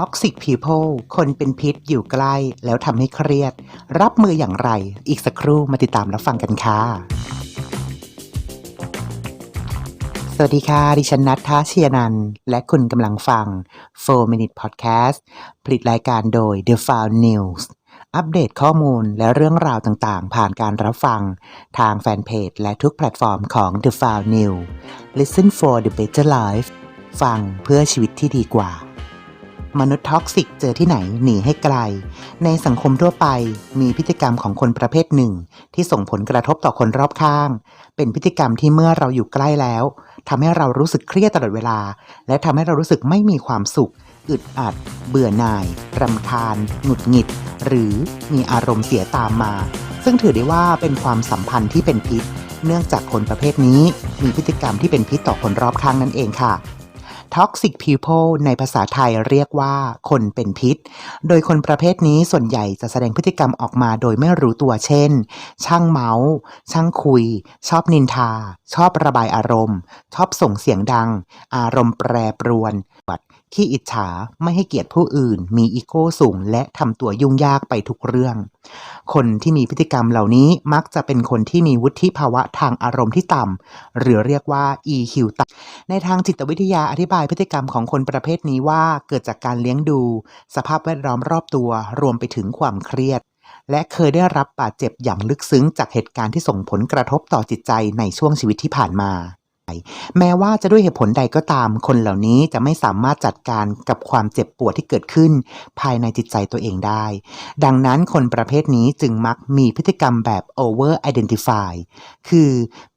Toxic People คนเป็นพิษอยู่ใกล้แล้วทำให้เครียด รับมืออย่างไร อีกสักครู่มาติดตามรับฟังกันค่ะ สวัสดีค่ะ ดิฉันนัทธาเชียนัน และคุณกำลังฟัง 4 Minute Podcast ผลิตรายการโดย The Found News อัปเดตข้อมูลและเรื่องราวต่างๆ ผ่านการรับฟัง ทางแฟนเพจและทุกแพลตฟอร์มของ The Found News Listen for the better life ฟังเพื่อชีวิตที่ดีกว่า มนุษย์ท็อกซิกเจอที่ไหนหนีให้ไกล ในสังคมทั่วไปมีพฤติกรรมของคนประเภทหนึ่ง ที่ส่งผลกระทบต่อคนรอบข้าง เป็นพฤติกรรมที่เมื่อเราอยู่ใกล้แล้วทำให้เรารู้สึกเครียดตลอดเวลา และทำให้เรารู้สึกไม่มีความสุข อึดอัด เบื่อหน่ายรำคาญ หงุดหงิด หรือมีอารมณ์เสียตามมา ซึ่งถือได้ว่าเป็นความสัมพันธ์ที่เป็นพิษ เนื่องจากคนประเภทนี้ มีพฤติกรรมที่เป็นพิษต่อคนรอบข้างนั่นเองค่ะ Toxic people ในภาษาไทยเรียกว่าคนเป็นพิษ โดยคนประเภทนี้ส่วนใหญ่จะแสดงพฤติกรรมออกมาโดยไม่รู้ตัวเช่น ช่างเมาส์ ช่างคุย ชอบนินทา ชอบระบายอารมณ์ ชอบส่งเสียงดัง อารมณ์แปรปรวนบัดขี้อิจฉาไม่ให้เกียรติผู้อื่น มีอีโก้สูง และทำตัวยุ่งยากไปทุกเรื่อง คนที่มีพฤติกรรมเหล่านี้มักจะเป็นคนที่มีวุฒิภาวะทางอารมณ์ที่ต่ำหรือเรียกว่า EQ ต่ำในทางจิตวิทยาอธิบายพฤติกรรมของคนประเภทนี้ว่าเกิดจากการเลี้ยงดู สภาพแวดล้อมรอบตัวรวมไปถึงความเครียด และเคยได้รับบาดเจ็บอย่างลึกซึ้งจากเหตุการณ์ที่ส่งผลกระทบต่อจิตใจในช่วงชีวิตที่ผ่านมาแม้ว่าจะด้วยเหตุผลใดก็ตาม คนเหล่านี้จะไม่สามารถจัดการกับความเจ็บปวดที่เกิดขึ้น ภายในจิตใจตัวเองได้ ดังนั้นคนประเภทนี้จึงมักมีพฤติกรรมแบบ over identify คือ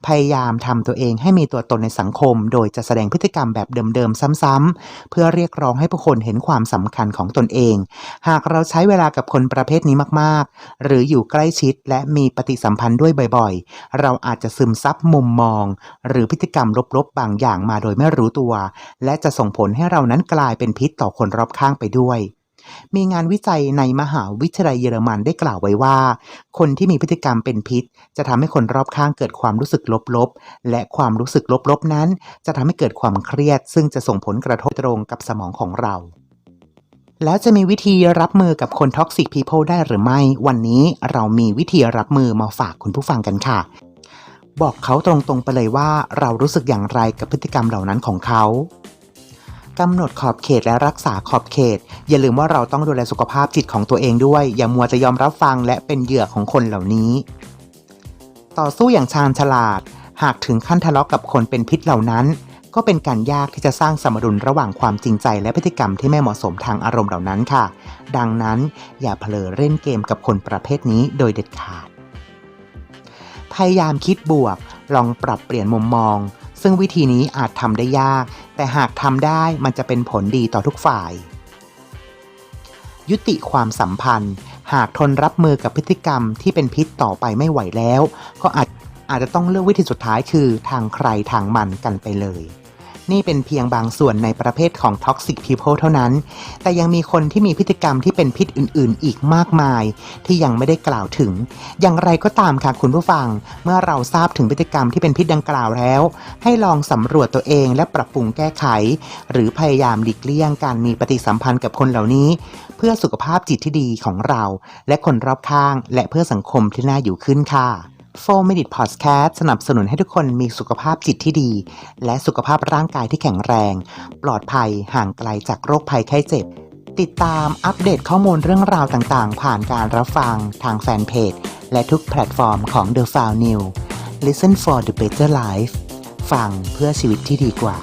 พยายามทำตัวเองให้มีตัวตนในสังคม โดยจะแสดงพฤติกรรมแบบเดิมๆ ซ้ำๆ เพื่อเรียกร้องให้ผู้คนเห็นความสำคัญของตนเอง หากเราใช้เวลากับคนประเภทนี้มากๆ หรืออยู่ใกล้ชิดและมีปฏิสัมพันธ์ด้วยบ่อยๆ เราอาจจะซึมซับมุมมอง หรือพฤติกรรมลบๆ บางอย่างมาโดยไม่รู้ตัว และจะส่งผลให้เรานั้นกลายเป็นพิษต่อคนรอบข้างไปด้วย มีงานวิจัยในมหาวิทยาลัยเยอรมันได้กล่าวไว้ว่า คนที่มีพฤติกรรมเป็นพิษ จะทำให้คนรอบข้างเกิดความรู้สึกลบๆ และความรู้สึกลบๆ นั้น จะทำให้เกิดความเครียด ซึ่งจะส่งผลกระทบตรงกับสมองของเราแล้วจะมีวิธีรับมือกับคน Toxic People ได้หรือไม่ วันนี้เรามีวิธีรับมือมาฝากคุณผู้ฟังกันค่ะ บอกเขาตรงๆไปเลยว่าเรารู้สึกอย่างไรกับพฤติกรรมเหล่านั้นของเขา กำหนดขอบเขตและรักษาขอบเขต อย่าลืมว่าเราต้องดูแลสุขภาพจิตของตัวเองด้วย อย่ามัวจะยอมรับฟังและเป็นเหยื่อของคนเหล่านี้ ต่อสู้อย่างชาญฉลาด หากถึงขั้นทะเลาะกับคนเป็นพิษเหล่านั้น ก็เป็นการยากที่จะสร้างสมดุลระหว่างความจริงใจและพฤติกรรมที่ไม่เหมาะสมทางอารมณ์เหล่านั้นค่ะ ดังนั้นอย่าเผลอเล่นเกมกับคนประเภทนี้โดยเด็ดขาด พยายามคิดบวก ลองปรับเปลี่ยนมุมมองซึ่งวิธีนี้อาจทำได้ยาก แต่หากทำได้มันจะเป็นผลดีต่อทุกฝ่าย ยุติความสัมพันธ์ หากทนรับมือกับพฤติกรรมที่เป็นพิษต่อไปไม่ไหวแล้ว ก็อาจอาจจะต้องเลือกวิธีสุดท้ายคือทางใครทางมันกันไปเลย นี่เป็นเพียงบางส่วนในประเภทของ Toxic People เท่านั้น แต่ยังมีคนที่มีพฤติกรรมที่เป็นพิษอื่น ๆ อีกมากมาย ที่ยังไม่ได้กล่าวถึง อย่างไรก็ตามค่ะคุณผู้ฟัง เมื่อเราทราบถึงพฤติกรรมที่เป็นพิษดังกล่าวแล้ว ให้ลองสำรวจตัวเองและปรับปรุงแก้ไข หรือพยายามหลีกเลี่ยงการมีปฏิสัมพันธ์กับคนเหล่านี้ เพื่อสุขภาพจิตที่ดีของเรา และคนรอบข้าง และเพื่อสังคมที่น่าอยู่ขึ้นค่ะ 4 Minute Podcast สนับสนุนให้ทุกคนมีสุขภาพจิตที่ดี และสุขภาพร่างกายที่แข็งแรง ปลอดภัยห่างไกลจากโรคภัยไข้เจ็บ ติดตามอัปเดตข้อมูลเรื่องราวต่างๆ ผ่านการรับฟังทางแฟนเพจ และทุกแพลตฟอร์มของ The f o u n New Listen for the Better Life ฟังเพื่อชีวิตที่ดีกว่า